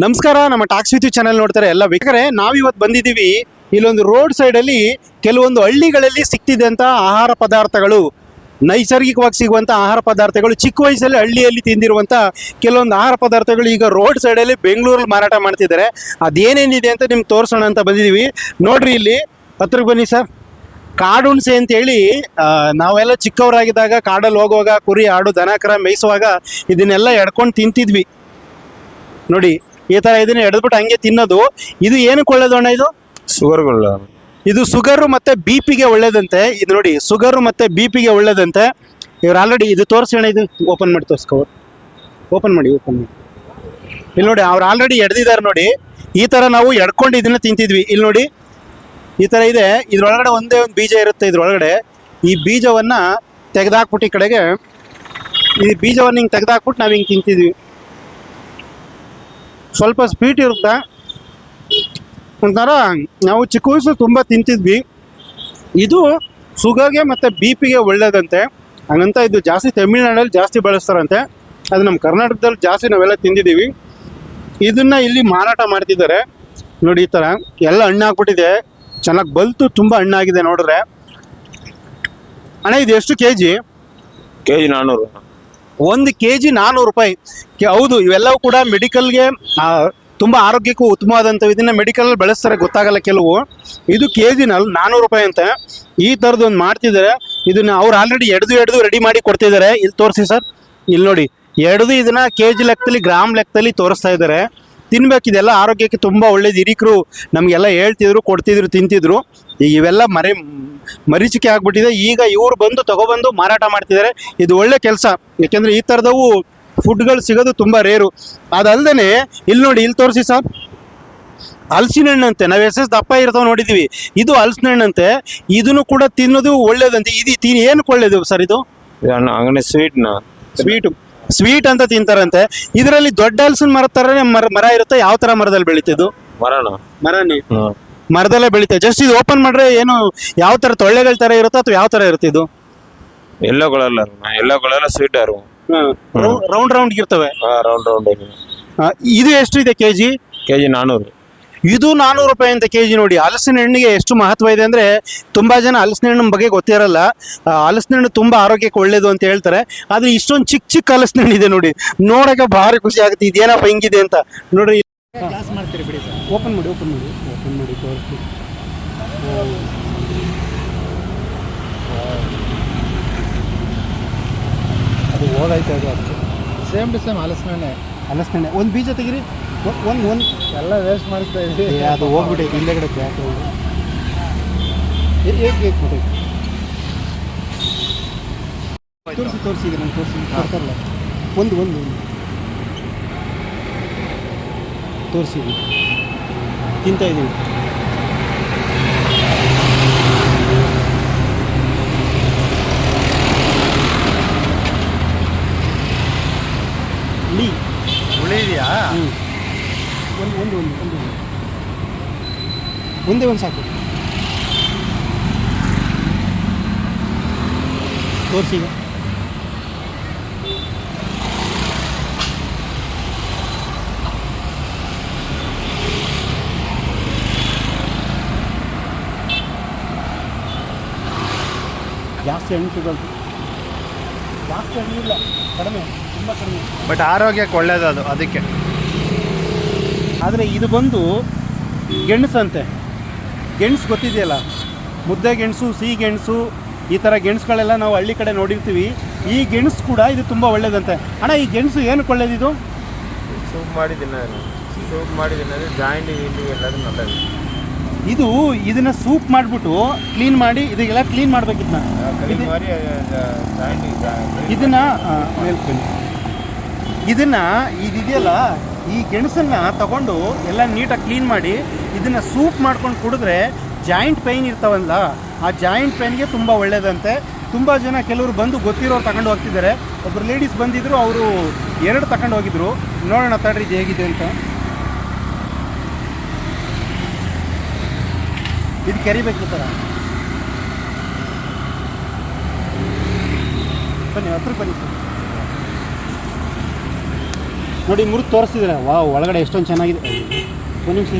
ನಮಸ್ಕಾರ, ನಮ್ಮ talks with channel ನೋಡ್ತಾರೆ ಎಲ್ಲ ಬೇಕಾದ್ರೆ ನಾವಿವತ್ತು ಬಂದಿದ್ದೀವಿ ಇಲ್ಲೊಂದು ರೋಡ್ ಸೈಡಲ್ಲಿ ಕೆಲವೊಂದು ಹಳ್ಳಿಗಳಲ್ಲಿ ಸಿಕ್ತಿದ್ದಂಥ ಆಹಾರ ಪದಾರ್ಥಗಳು. ನೈಸರ್ಗಿಕವಾಗಿ ಸಿಗುವಂಥ ಆಹಾರ ಪದಾರ್ಥಗಳು, ಚಿಕ್ಕ ವಯಸ್ಸಲ್ಲಿ ಹಳ್ಳಿಯಲ್ಲಿ ತಿಂದಿರುವಂಥ ಕೆಲವೊಂದು ಆಹಾರ ಪದಾರ್ಥಗಳು ಈಗ ರೋಡ್ ಸೈಡಲ್ಲಿ ಬೆಂಗಳೂರಲ್ಲಿ ಮಾರಾಟ ಮಾಡ್ತಿದ್ದಾರೆ. ಅದೇನೇನಿದೆ ಅಂತ ನಿಮ್ಗೆ ತೋರಿಸೋಣ ಅಂತ ಬಂದಿದ್ದೀವಿ. ನೋಡ್ರಿ ಇಲ್ಲಿ, ಹತ್ರಕ್ಕೆ ಬನ್ನಿ ಸರ್ ಕಾಡುಣ್ಸೆ ಅಂತೇಳಿ ನಾವೆಲ್ಲ ಚಿಕ್ಕವರಾಗಿದ್ದಾಗ ಕಾಡಲ್ಲಿ ಹೋಗುವಾಗ ಕುರಿ, ಆಡು, ದನಕರ ಮೇಯಿಸುವಾಗ ಇದನ್ನೆಲ್ಲ ಎಡ್ಕೊಂಡು ತಿಂತಿದ್ವಿ. ನೋಡಿ ಈ ತರ ಇದನ್ನ ಎಡೆದ್ಬಿಟ್ಟು ಹಂಗೆ ತಿನ್ನೋದು. ಇದು ಏನಕ್ಕೆ ಒಳ್ಳೇದು ಅಣ್ಣ ಇದು? ಶುಗರ್ಗಳು ಇದು ಸುಗರು ಮತ್ತೆ ಬಿ ಪಿಗೆ ಒಳ್ಳೇದಂತೆ. ಇದು ನೋಡಿ ಸುಗರು ಮತ್ತೆ ಬಿ ಪಿಗೆ ಒಳ್ಳೇದಂತೆ. ಇವ್ರು ಆಲ್ರೆಡಿ ಇದು ತೋರಿಸಿ ಅಣ್ಣ ಇದು ಓಪನ್ ಮಾಡಿ ತೋರಿಸ್ಕೋ. ಓಪನ್ ಮಾಡಿ ಓಪನ್ ಮಾಡಿ. ಇಲ್ಲಿ ನೋಡಿ ಅವ್ರು ಆಲ್ರೆಡಿ ಎಡ್ದಿದ್ದಾರೆ ನೋಡಿ. ಈ ತರ ನಾವು ಎಡ್ಕೊಂಡು ಇದನ್ನ ತಿಂತಿದ್ವಿ. ಇಲ್ಲಿ ನೋಡಿ ಈ ತರ ಇದೆ. ಇದ್ರೊಳಗಡೆ ಒಂದೇ ಒಂದು ಬೀಜ ಇರುತ್ತೆ ಇದ್ರೊಳಗಡೆ. ಈ ಬೀಜವನ್ನ ತೆಗೆದಾಕ್ಬಿಟ್ಟು ಈ ಕಡೆಗೆ ಈ ಬೀಜವನ್ನು ಹಿಂಗೆ ತೆಗೆದಾಕ್ಬಿಟ್ಟು ನಾವು ಹಿಂಗೆ ತಿಂತಿದ್ವಿ. ಸ್ವಲ್ಪ ಸ್ವೀಟ್ ಇರುತ್ತೆ. ಒಂಥರ ನಾವು ಚಿಕ್ಕ ವಯಸ್ಸು ತುಂಬ ತಿಂತಿದ್ವಿ. ಇದು ಶುಗರ್ಗೆ ಮತ್ತು ಬಿ ಪಿಗೆ ಒಳ್ಳೇದಂತೆ. ಹಂಗಂತ ಇದು ಜಾಸ್ತಿ ತಮಿಳ್ನಾಡಲ್ಲಿ ಜಾಸ್ತಿ ಬಳಸ್ತಾರಂತೆ. ಅದು ನಮ್ಮ ಕರ್ನಾಟಕದಲ್ಲಿ ಜಾಸ್ತಿ ನಾವೆಲ್ಲ ತಿಂದಿದ್ದೀವಿ. ಇದನ್ನು ಇಲ್ಲಿ ಮಾರಾಟ ಮಾಡ್ತಿದ್ದಾರೆ. ನೋಡಿ ಈ ಥರ ಎಲ್ಲ ಹಣ್ಣು ಹಾಕ್ಬಿಟ್ಟಿದೆ. ಚೆನ್ನಾಗಿ ಬಲ್ತು ತುಂಬ ಹಣ್ಣಾಗಿದೆ ನೋಡಿದ್ರೆ. ಅಣ್ಣ, ಇದು ಎಷ್ಟು ಕೆ ಜಿ ಕೆ ಜಿ ನಾನ್ನೂರು ಒಂದು ಕೆ ಜಿ ನಾನ್ನೂರು ರೂಪಾಯಿ ಹೌದು, ಇವೆಲ್ಲವೂ ಕೂಡ ಮೆಡಿಕಲ್ಗೆ ತುಂಬ ಆರೋಗ್ಯಕ್ಕೂ ಉತ್ತಮವಾದಂಥವು ಇದನ್ನು ಮೆಡಿಕಲ್ ಬಳಸ್ತಾರೆ, ಗೊತ್ತಾಗಲ್ಲ ಕೆಲವು. ಇದು ಕೆ ಜಿ ನಾನ್ನೂರು ರೂಪಾಯಿ ಅಂತ. ಈ ಥರದ್ದು ಒಂದು ಮಾಡ್ತಿದ್ದಾರೆ. ಇದನ್ನ ಅವ್ರು ಆಲ್ರೆಡಿ ಎಡ್ದು ಎಡ್ದು ರೆಡಿ ಮಾಡಿ ಕೊಡ್ತಿದ್ದಾರೆ. ಇಲ್ಲಿ ತೋರಿಸಿ ಸರ್. ಇಲ್ಲಿ ನೋಡಿ, ಎಡ್ದು ಇದನ್ನ ಕೆ ಜಿ ಲೆಕ್ಕದಲ್ಲಿ ಗ್ರಾಮ್ ಲೆಕ್ಕದಲ್ಲಿ ತೋರಿಸ್ತಾ ಇದ್ದಾರೆ. ತಿನ್ಬೇಕು, ಇದೆಲ್ಲ ಆರೋಗ್ಯಕ್ಕೆ ತುಂಬ ಒಳ್ಳೇದು. ಹಿರಿಕರು ನಮಗೆಲ್ಲ ಹೇಳ್ತಿದ್ರು, ಕೊಡ್ತಿದ್ರು, ತಿಂತಿದ್ರು. ಈಗ ಇವೆಲ್ಲ ಮರೆ ಮರೀಚಿಕೆ ಆಗ್ಬಿಟ್ಟಿದೆ. ಈಗ ಇವ್ರು ಬಂದು ತಗೊಬಂದು ಮಾರಾಟ ಮಾಡ್ತಿದ್ದಾರೆ. ಇದು ಒಳ್ಳೆ ಕೆಲಸ. ಯಾಕೆಂದ್ರೆ ಈ ಥರದವು ಫುಡ್ಗಳು ಸಿಗೋದು ತುಂಬ ರೇರು. ಅದಲ್ದೇ ಇಲ್ಲಿ ನೋಡಿ ಇಲ್ಲಿ ತೋರಿಸಿ ಸರ್. ಹಲಸಿನ ಹಣ್ಣಂತೆ ನಾವು ಎಸ್ ಎಸ್ ದಪ್ಪ ಇರ್ತಾವೆ ನೋಡಿದ್ದೀವಿ ಇದು ಹಲಸಿನ ಹಣ್ಣಂತೆ ಇದನ್ನು ಕೂಡ ತಿನ್ನೋದು ಒಳ್ಳೇದಂತೆ. ಇದು ತಿನ್ ಏನಕ್ಕೆ ಒಳ್ಳೇದು ಸರ್ ಇದು? ಹಂಗನೆ ಸ್ವೀಟ್ನ. ಸ್ವೀಟ್. ಸ್ವೀಟ್ ಅಂತ ತಿಂತಾರಂತೆ. ಇದರಲ್ಲಿ ದೊಡ್ಡ ಹಲಸಿನ ಮರ ಥರನೇ ಮರ ಮರ ಇರುತ್ತೆ. ಯಾವ ಥರ ಮರದಲ್ಲಿ ಬೆಳೀತಿದ್ದು? ಮರಣ ಮರನೇ. ಹ್ಮ್ ಮರದಲ್ಲೇ ಬೆಳೀತೆ ಜಸ್ಟ್ ಇದು ಓಪನ್ ಮಾಡ್ರೆ ಏನು ಯಾವ ತರ ತೊಳ್ಳೆಗಳ ತರ ಇರುತ್ತೋ ಅಥವಾ ಯಾವ ತರ ಇರುತ್ತೆ ಇದು? ಎಲ್ಲೋಗಳೆಲ್ಲ. ಎಲ್ಲೋಗಳಲ್ಲ ಸ್ವೀಟ್ ಯಾರು ರೌಂಡ್ ರೌಂಡ್ ಇರ್ತವೆ. ರೌಂಡ್ ರೌಂಡ್ ಆ, ಇದು ಎಷ್ಟು ಇದೆ ಕೆ ಜಿ ಕೆ ಜಿ ನಾನ್ನೂರು ಇದು ನಾನೂರು ರೂಪಾಯಿ ಅಂತ ಕೆ ಜಿ ನೋಡಿ. ಹಲಸಿನ ಹಣ್ಣಿಗೆ ಎಷ್ಟು ಮಹತ್ವ ಇದೆ ಅಂದರೆ ತುಂಬ ಜನ ಹಲಸಿನ ಹಣ್ಣಿನ ಬಗ್ಗೆ ಗೊತ್ತಿರಲ್ಲ ಆ, ಹಲಸಿನ ಹಣ್ಣು ತುಂಬ ಆರೋಗ್ಯಕ್ಕೆ ಒಳ್ಳೇದು ಅಂತ ಹೇಳ್ತಾರೆ. ಆದರೆ ಇಷ್ಟೊಂದು ಚಿಕ್ಕ ಚಿಕ್ಕ ಹಲಸಿನ ಹಣ್ಣು ಇದೆ ನೋಡಿ. ನೋಡೋಕೆ ಭಾರಿ ಖುಷಿ ಆಗುತ್ತೆ ಇದೇನಪ್ಪ ಹಿಂಗಿದೆ ಅಂತ. ನೋಡ್ರಿ ಕ್ಲಾಸ್ ಮಾಡ್ತೀರಿ ಬಿಡಿ ಸರ್. ಓಪನ್ ಮಾಡಿ ಓಪನ್ ಮಾಡಿ. ಓಪನ್ ಮಾಡಿ ತೋರಿಸ್ತೀವಿ ಅದು ಹೋಗೈತೆ ಅದು ಅದಕ್ಕೆ ಸೇಮ್ ಟು ಸೇಮ್ ಹಲಸಿನ ಹಲಸಿನ ಒಂದು ಬೀಜ ತೆಗಿರಿ. ಒಂದು ಒಂದು ಎಲ್ಲ ವೇಸ್ಟ್ ಮಾಡ್ತಾ ಇದ್ದೀವಿ ಅದು ಹೋಗ್ಬಿಟ್ಟೈತೆ ಹಿಂದೆಗಡೆ ಬ್ಯಾಕ್ ಏಕ್ ಏಕೆ ಬಿಟ್ಟೈತೆ ತೋರಿಸಿ ತೋರಿಸಿ ಈಗ ನಾನು ತೋರಿಸಿ. ಒಂದು ಒಂದು ಒಂದು. ಒಂದು. ತೋರಿಸಿ ಇದು. ತಿಂತಾ ಇದ್ದೀವಿ ಹುಳಿ ಹುಳಿ ಇದೆಯಾ ಹ್ಞೂ ಒಂದು ಒಂದು ಒಂದು ಒಂದು ಒಂದು. ಒಂದೇ ಒಂದು ಸಾಕು ತೋರಿಸಿ ಜಾಸ್ತಿ ಹಣ್ಣು ಸಿಗೋದು? ಜಾಸ್ತಿ ಹಣ್ಣಿಲ್ಲ ಕಡಿಮೆ ತುಂಬ ಕಡಿಮೆ. ಬಟ್ ಆರೋಗ್ಯಕ್ಕೆ ಒಳ್ಳೇದು ಅದು ಅದಕ್ಕೆ. ಆದರೆ ಇದು ಬಂದು ಗೆಣಸಂತೆ ಗೆಣಸು ಗೊತ್ತಿದೆಯಲ್ಲ? ಮುದ್ದೆ ಗೆಣಸು ಸಿಹಿ ಗೆಣಸು ಈ ಥರ ಗೆಣಸುಗಳೆಲ್ಲ ನಾವು ಹಳ್ಳಿ ಕಡೆ ನೋಡಿರ್ತೀವಿ. ಈ ಗೆಣಸು ಕೂಡ ಇದು ತುಂಬ ಒಳ್ಳೇದಂತೆ. ಅಣ್ಣ ಈ ಗೆಣಸು ಏನಕ್ಕೆ ಒಳ್ಳೇದಿದು ಸೂಪ್ ಮಾಡಿದ್ದೀನಿ ಸೂಪ್ ಮಾಡಿದ್ದೀನಿ ಜಾಯಿಂಟ್ ಇಲ್ಲಿ ಎಲ್ಲರೂ ನಲ್ಲದು. ಇದು ಇದನ್ನ ಸೂಪ್ ಮಾಡಿಬಿಟ್ಟು ಕ್ಲೀನ್ ಮಾಡಿ ಇದೆಲ್ಲ ಕ್ಲೀನ್ ಮಾಡ್ಬೇಕಿತ್ತು ಇದನ್ನ ಇದನ್ನ ಇದಿದೆಯಲ್ಲ ಈ ಗೆಣಸನ್ನ ತಗೊಂಡು ಎಲ್ಲ ನೀಟಾಗಿ ಕ್ಲೀನ್ ಮಾಡಿ ಇದನ್ನ ಸೂಪ್ ಮಾಡ್ಕೊಂಡು ಕುಡಿದ್ರೆ ಜಾಯಿಂಟ್ ಪೈನ್ ಇರ್ತಾವಲ್ಲ ಆ ಜಾಯಿಂಟ್ ಪೈನ್ಗೆ ತುಂಬ ಒಳ್ಳೇದಂತೆ. ತುಂಬ ಜನ ಕೆಲವರು ಬಂದು ಗೊತ್ತಿರೋರು ತಗೊಂಡು ಹೋಗ್ತಿದ್ದಾರೆ. ಒಬ್ಬರು ಲೇಡೀಸ್ ಬಂದಿದ್ರು ಅವರು ಎರಡು ತಗೊಂಡು ಹೋಗಿದ್ರು. ನೋಡೋಣ ತಡ್ರಿ ಇದು ಹೇಗಿದೆ ಅಂತ. ಇದು ಕೆರಿಬೇಕು ಸರ್ ಬನ್ನಿ ಹತ್ರ ಬನ್ನಿ ಸರ್. ನೋಡಿ, ಮುರಿದು ತೋರಿಸ್ತಿದ್ರೆ ವಾವ್, ಒಳಗಡೆ ಎಷ್ಟೊಂದು ಚೆನ್ನಾಗಿದೆ. ಒಂದು ನಿಮಿಷ.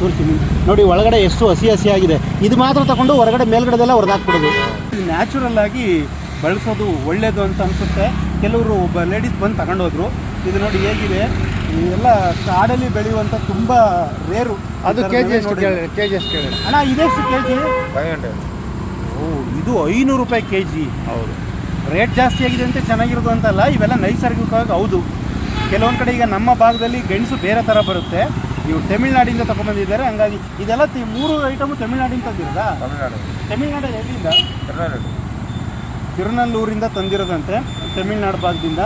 ತೋರಿಸ್ತೀನಿ. ನೋಡಿ, ಒಳಗಡೆ ಎಷ್ಟು ಹಸಿ ಹಸಿ ಆಗಿದೆ. ಇದು ಮಾತ್ರ ತಗೊಂಡು ಹೊರಗಡೆ ಮೇಲ್ಗಡೆದೆಲ್ಲ ಹೊರದಾಕ್ಬಿಡೋದು ನ್ಯಾಚುರಲ್ ಆಗಿ ಬಳಸೋದು ಒಳ್ಳೇದು ಅಂತ ಅನಿಸುತ್ತೆ. ಕೆಲವರು ಒಬ್ಬ ಲೇಡೀಸ್ ಬಂದು ತಗೊಂಡೋದ್ರು. ಇದು ನೋಡಿ ಹೇಗಿದೆ. ಎಲ್ಲ ಕಾಡಲ್ಲಿ ಬೆಳೆಯುವಂತ ತುಂಬಾ ರೇರು. ಅದು ಕೆ ಜಿ ಎಷ್ಟು ಕೇಳಿ ಕೆ ಜಿ ಎಷ್ಟು ಕೇಳಿ ಅಣ್ಣ ಇದೆಷ್ಟು ಕೆ ಜಿ ಫೈವ್ ಹಂಡ್ರೆಡ್. ಓ ಇದು ಐನೂರು ರೂಪಾಯಿ ಕೆ ಜಿ ಹೌದು. ರೇಟ್ ಜಾಸ್ತಿ ಆಗಿದೆ ಅಂತ ಚೆನ್ನಾಗಿರೋದು ಅಂತಲ್ಲ ಇವೆಲ್ಲ ನೈಸರ್ಗಿಕವಾಗಿ ಹೌದು. ಕೆಲವೊಂದು ಕಡೆ ಈಗ ನಮ್ಮ ಭಾಗದಲ್ಲಿ ಗೆಣಸು ಬೇರೆ ಥರ ಬರುತ್ತೆ. ಇವು ತಮಿಳ್ನಾಡಿಂದ ತಗೊಂಡ್ಬಂದಿದ್ದಾರೆ ಹಂಗಾಗಿ ಇದೆಲ್ಲ ತಿ- ಮೂರು ಐಟಮು ತಮಿಳ್ನಾಡಿಂದ ತಂದಿರೋದಾ ತಮಿಳ್ನಾಡು. ತಮಿಳ್ನಾಡು ಎಲ್ಲಿಂದ? ಕರ್ನಾಟಕ ತಿರುನಲ್ಲೂರಿಂದ ತಂದಿರೋದಂತೆ ತಮಿಳ್ನಾಡು ಭಾಗದಿಂದ.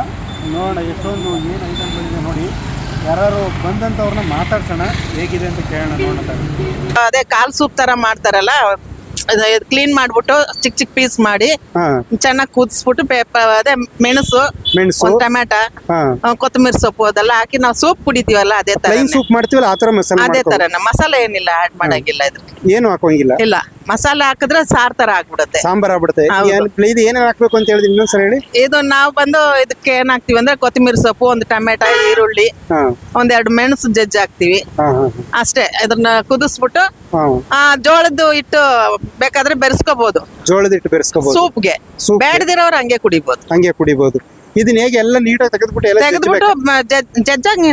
ನೋಡೋಣ ಎಷ್ಟೊಂದು ಏನು ಐಟಮ್ಗಳಿದೆ ನೋಡಿ. ಯಾರು ಬಂದಂಥವ್ರನ್ನ ಮಾತಾಡ್ಸೋಣ ಹೇಗಿದೆ ಅಂತ ಕೇಳೋಣ ನೋಡೋಣ. ಅದೇ ಕಾಲ್ ಸೂಪ್ ತರ ಮಾಡ್ತಾರಲ್ಲ ಕ್ಲೀನ್ ಮಾಡ್ಬಿಟ್ಟು ಚಿಕ್ಕ ಚಿಕ್ಕ ಪೀಸ್ ಮಾಡಿ ಚೆನ್ನಾಗಿ ಕುದಿಸ್ಬಿಟ್ಟು ಪೇಪರ್ ಅದೇ ಮೆಣಸು ಮೆಣಸು. ಆ, ಕೊತ್ತಂಬರಿ ಸೊಪ್ಪು ಅದೆಲ್ಲ ಹಾಕಿ ನಾವು ಸೂಪ್ ಕುಡಿತೀವಲ್ಲ ಅದೇ ತರ ಸೂಪ್ ಮಾಡ್ತೀವಲ್ಲ ಆ ಥರ ಮಸಾಲೆ ಅದೇ ತರ ಮಸಾಲೆ ಏನಿಲ್ಲ ಆಡ್ ಮಾಡಂಗಿಲ್ಲ ಇದಕ್ಕೆ ಏನು ಹಾಕೋಂಗಿಲ್ಲ ಇಲ್ಲ. ಮಸಾಲೆ ಹಾಕಿದ್ರೆ ಸಾರ್ ತರ ಆಗ್ಬಿಡುತ್ತೆ. ಸಾಂಬಾರ್ ಆಗ್ಬಿಡುತ್ತೆ. ಹೌದು. ಏನ್- ಇದು ಏನೇನು ಹಾಕ್ಬೇಕು ಅಂತ ಹೇಳಿದ್ರೆ ಇನ್ನೊಂದ್ಸಲ ಹೇಳಿ. ಇದು ನಾವು ಬಂದು ಇದಕ್ಕೆ ಏನ್ ಹಾಕ್ತಿವಿ ಅಂದ್ರೆ ಕೊತ್ತಂಬರಿ ಸೊಪ್ಪು ಒಂದು ಟೊಮೆಟ ಈರುಳ್ಳಿ ಹಾ. ಒಂದೆರಡು ಮೆಣಸು ಜಜ್ಜಿ ಹಾಕ್ತಿವಿ. ಹಾ ಹಾ ಅಷ್ಟೇ ಅದನ್ನ ಕುದಿಸ್ಬಿಟ್ಟು ಹಾ. ಆ ಜೋಳದ್ದು ಹಿಟ್ಟು ಬೇಕಾದ್ರೆ ಬೆರೆಸ್ಕೋಬಹುದು ಜೋಳದ ಹಿಟ್ಟು ಬೆರೆಸ್ಕೋಬಹುದು ಸೂಪ್ಗೆ. ಸೂಪ್ ಬೇಡದಿರೋರು ಹಂಗೆ ಕುಡಿಬಹುದು ಹಂಗೆ ಕುಡಿಬಹುದು ಇದನ್ನ ಹೇಗೆ ಎಲ್ಲ ನೀಟಾಗಿ ತೆಗೆದ್ಬಿಟ್ಟು ಎಲ್ಲ ತೆಗೆದ್ಬಿಟ್ಟು ಜಜ್ಜಂಗ್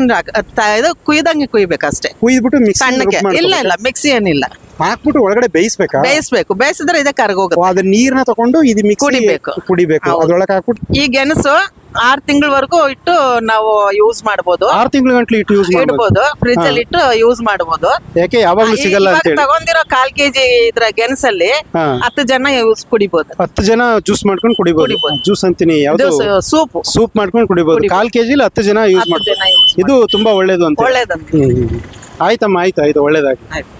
ಇದು ಕುಯ್ದಂಗೆ ಕುಯ್ಬೇಕಷ್ಟೇ. ಕುಯ್ದ್ಬಿಟ್ಟು ಮಿಕ್ಸ್ ಸಣ್ಣಕ್ಕೆ ಇಲ್ಲ ಇಲ್ಲ ಮಿಕ್ಸಿ ಏನಿಲ್ಲ. ಹಾಕ್ಬಿಟ್ಟು ಒಳಗಡೆ ಬೇಯಿಸ್ಬೇಕು? ಬೇಯಿಸ್ಬೇಕು. ಬೇಯಿಸಿದ್ರೆ ಇದೆ ಕರ್ಗೋಗುತ್ತೆ. ಓ, ಅದ್ರ ನೀರ್ನ ತಗೊಂಡು ಇದು ಮಿಕ್ಸ್ ಕುಡಿಬೇಕು. ಕುಡಿಬೇಕು. ಅದ್ರೊಳಗೆ ಹಾಕ್ಬಿಟ್ಟು ಈ ಗೆಣಸು ಆರ್ ತಿಂಗಳವರೆಗೂ ಇಟ್ಟು ನಾವು ಯೂಸ್ ಮಾಡಬಹುದು ಆರು ತಿಂಗಳ ಗಂಟ್ಲೆ ಇಟ್ಟು ಯೂಸ್ ಮಾಡಬಹುದು ಇಡ್ಬೋದು. ಫ್ರಿಜ್ ಅಲ್ಲಿ ಇಟ್ಟು ಯೂಸ್ ಮಾಡಬಹುದು ಯಾಕೆ ಯಾವಾಗ್ಲೂ ಸಿಗಲ್ಲ ಅಂತ ಹೇಳಿ ತಗೊಂಡಿರೋ ಕಾಲ್ ಕೆಜಿ ಇದ್ರ ಗೆಣಸಲ್ಲಿ ಹಾ. ಹತ್ತು ಜನ ಯೂಸ್ ಕುಡಿಬಹುದು ಹತ್ತು ಜನ ಜ್ಯೂಸ್ ಮಾಡ್ಕೊಂಡು ಕುಡಿಬಹುದು ಕುಡಿಬೋದು. ಜ್ಯೂಸ್ ಅಂತೀನಿ ಯಾವ್ದು? ಸೂಪ್ ಸೂಪ್ ಮಾಡ್ಕೊಂಡು ಕುಡಿಬಹುದು. ಕಾಲ್ ಕೆಜಿಲಿ ಹತ್ತು ಜನ ಯೂಸ್ ಹತ್ತು ಮಾಡ್ಬೋದು. ಇದು ತುಂಬಾ ಒಳ್ಳೇದು ಅಂತ. ಒಳ್ಳೇದಂತ. ಹ್ಮ್ ಹ್ಮ್, ಹ್ಮ್. ಆಯ್ತಮ್ಮ ಆಯ್ತು ಆಯ್ತು ಒಳ್ಳೇದಾಗಿ ಆಯ್ತು.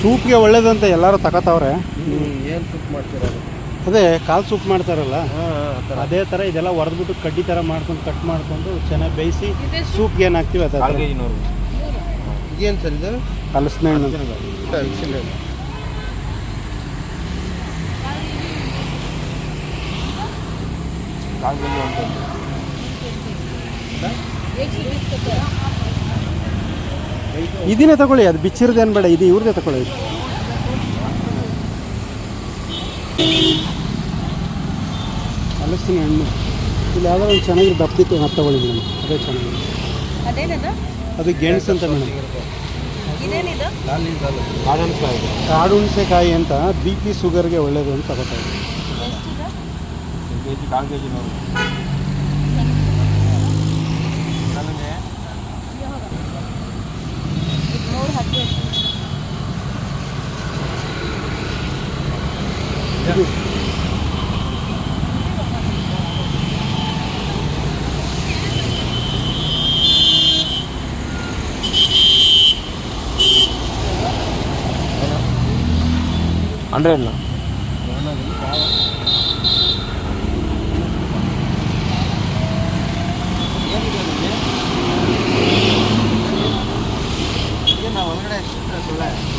ಸೂಪ್ಗೆ ಒಳ್ಳೇದಂತ ಎಲ್ಲಾರು ತಗೋತಾವ್ರೆ ಏನು ಸೂಪ್ ಮಾಡ್ತೀರ ಅದೇ? ಕಾಲ್ ಸೂಪ್ ಮಾಡ್ತಾರಲ್ಲ? ಅದೇ ಥರ ಇದೆಲ್ಲ ಹೊರದ್ಬಿಟ್ಟು ಕಡ್ಡಿ ಥರ ಮಾಡ್ಕೊಂಡು ಕಟ್ ಮಾಡ್ಕೊಂಡು ಚೆನ್ನಾಗಿ ಬೇಯಿಸಿ ಸೂಪ್ಗೆ ಏನು ಹಾಕ್ತೀವಿ ಅದೇ ಏನು ಸರ್ ಇದು? ಹಲಸಿನ ಹಣ್ಣು. ಕಾಲ್ ಇದನ್ನೇ ತಗೊಳ್ಳಿ ಅದು ಬಿಚ್ಚಿರೋದೇನು ಬೇಡ ಇದು ಇವ್ರದೇ ತಗೊಳ್ಳಿ. ಹಲಸಿನ ಹಣ್ಣು. ಇಲ್ಲಿ ಯಾವ್ದಾದ್ರು ಒಂದು ಚೆನ್ನಾಗಿ ದಪ್ಪಿತ್ತು ಅದು ತಗೊಳ್ಳಿ ಮೇಡಮ್. ಅದೇ ಚೆನ್ನಾಗಿದೆ. ಅದೇನದು? ಅದು ಗೆಣಸು ಅಂತ ಮೇಡಮ್. ಕಾಡು ಹುಣಸೆಕಾಯಿ ಅಂತ ಬಿ ಪಿ ಶುಗರ್ಗೆ ಒಳ್ಳೇದು ಅಂತ ತಗೋತಾ ಇದ್ದೀನಿ ಎಷ್ಟಿದೆ ಒಂದು ಕೆ ಜಿ ಕಾಲು ಕೆ ಜಿ ನೂರು ನನಗೆ ಇದು ನೂರು ಹತ್ತು ಹಂಡ್ರೆಡ್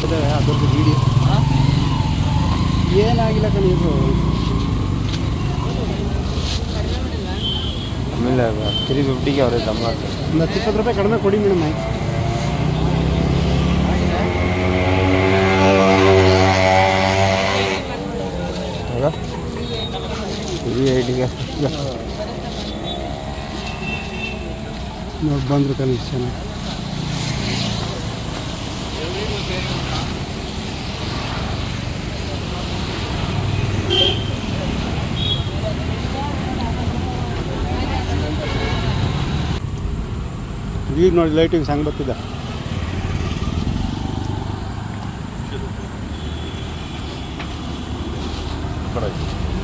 ಅದೇ ಅದ್ರದ್ದು ವಿಡಿಯೋ ಏನಾಗಿಲ್ಲ ಕಣ ಇದು ಆಮೇಲೆ ತ್ರೀ ಫಿಫ್ಟಿಗೆ ಅವ್ರೆ ದಮ್ಮ ಒಂದು ಹತ್ತು ಇಪ್ಪತ್ತು ರೂಪಾಯಿ ಕಡಿಮೆ ಕೊಡಿ ಮೇಡಮ್ ಆಯ್ತು. ತ್ರೀ ಏಯ್ಟಿಗೆ. ನೋಡಿ ಬಂದರು ಕಣ ಈಗ ನೋಡಿ ಲೈಟಿಂಗ್ ಹೆಂಗೆ ಬರ್ತಿದ್ದ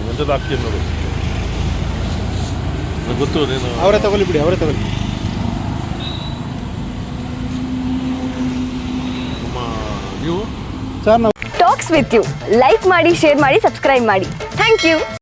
ಎಂಥದ್ದು ಹಾಕ್ತೀನಿ ನೋಡು. ನಂಗೆ ಗೊತ್ತು ನೀನು ಅವರೇ ತಗೊಳ್ಳಿ ಬಿಡಿ ಅವರೇ ತಗೊಳ್ಳಿ. ನಮ್ಮ ನೀವು? ಸರ್ ನಾವು ಟಾಕ್ಸ್ ವಿತ್ ಯು ಲೈಕ್ ಮಾಡಿ ಶೇರ್ ಮಾಡಿ ಸಬ್ಸ್ಕ್ರೈಬ್ ಮಾಡಿ. Thank you